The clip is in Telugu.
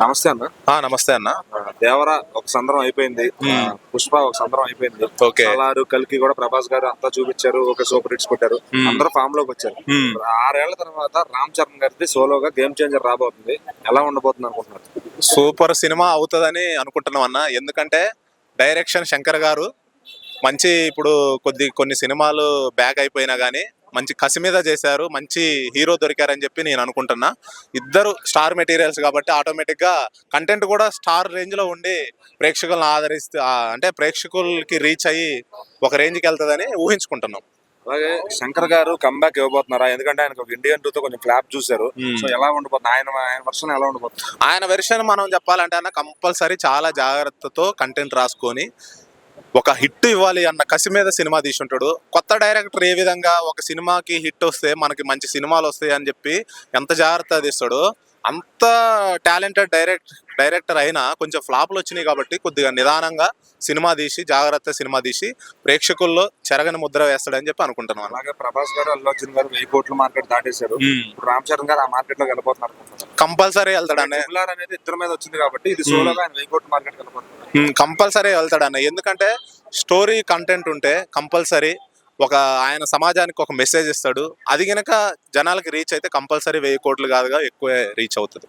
నమస్తే అన్న. ఆ నమస్తే అన్న. దేవర ఒక సందర్భం అయిపోయింది. పుష్ప ఒక సందర్భం అయిపోయింది. ఓకే. సలారు కలికి కూడా ప్రభాస్ గారు అంతా చూపించారు ఒక సూపర్ హిట్స్ కొట్టారు. అందరూ ఫామ్లోకి వచ్చారు. ఆరేళ్ళ తర్వాత రామ్ చరణ్ గారిది సోలోగా గేమ్ చేంజర్ రాబోతుంది. ఎలా ఉండబోతుంది అనుకుంటున్నారు? సూపర్ సినిమా అవుతుందని అనుకుంటున్నాం అన్న. ఎందుకంటే డైరెక్షన్ శంకర్ గారు మంచి ఇప్పుడు కొద్ది కొన్ని సినిమాలు బ్యాక్ అయిపోయినా కానీ మంచి కసి మీద చేశారు మంచి హీరో దొరికారని చెప్పి నేను అనుకుంటున్నా. ఇద్దరు స్టార్ మెటీరియల్స్ కాబట్టి ఆటోమేటిక్గా కంటెంట్ కూడా స్టార్ రేంజ్లో ఉండి ప్రేక్షకులను ఆదరిస్తే అంటే ప్రేక్షకులకి రీచ్ అయ్యి ఒక రేంజ్కి వెళ్తుందని ఊహించుకుంటున్నాం. అలాగే శంకర్ గారు కంబ్యాక్ ఇవ్వబోతున్నారా? ఎందుకంటే ఆయనకు ఒక ఇండియన్ టూ తో కొంచెం ఫ్లాప్ చూసారు మ్మ్. సో ఎలా ఉండబోతుంది ఆయన ఆయన వర్షన్ ఎలా ఉండబోతుంది ఆయన వెర్షన్ మనం చెప్పాలంటే అన్న కంపల్సరీ చాలా జాగ్రత్తతో కంటెంట్ రాసుకొని ఒక హిట్ ఇవ్వాలి అన్న కసి మీద సినిమా తీసుంటాడు. కొత్త డైరెక్టర్ ఏ విధంగా ఒక సినిమాకి హిట్ వస్తే మనకి మంచి సినిమాలు వస్తాయి అని చెప్పి ఎంత జాగ్రత్త తీస్తాడో అంత టాలెంటెడ్ డైరెక్ట్ డైరెక్టర్ అయినా కొంచెం ఫ్లాప్లు వచ్చినాయి కాబట్టి కొద్దిగా నిదానంగా సినిమా తీసి జాగ్రత్త సినిమా తీసి ప్రేక్షకుల్లో చెరగని ముద్ర వేస్తాడని చెప్పి అనుకుంటున్నాను. అలాగే ప్రభాస్ గారు అల్లు అర్జున్ గారు వెయ్యి కోట్ల మార్కెట్ దాటేశారు. రామ్ చరణ్ గారు ఆ మార్కెట్లో వెళ్ళిపోతున్నారు కంపల్సరీ ఆర్ అనేది ఇద్దరు మీద వచ్చింది కాబట్టి ఇది సోలోగా వెయ్యి కోట్ల మార్కెట్ వెళ్ళిపోతున్నారు. కంపల్సరీ వెళ్తాడు అన్న ఎందుకంటే స్టోరీ కంటెంట్ ఉంటే కంపల్సరీ ఒక ఆయన సమాజానికి ఒక మెసేజ్ ఇస్తాడు. అది గనక జనాలకి రీచ్ అయితే కంపల్సరీ వెయ్యి కోట్లు కాదుగా ఎక్కువ రీచ్ అవుతుంది.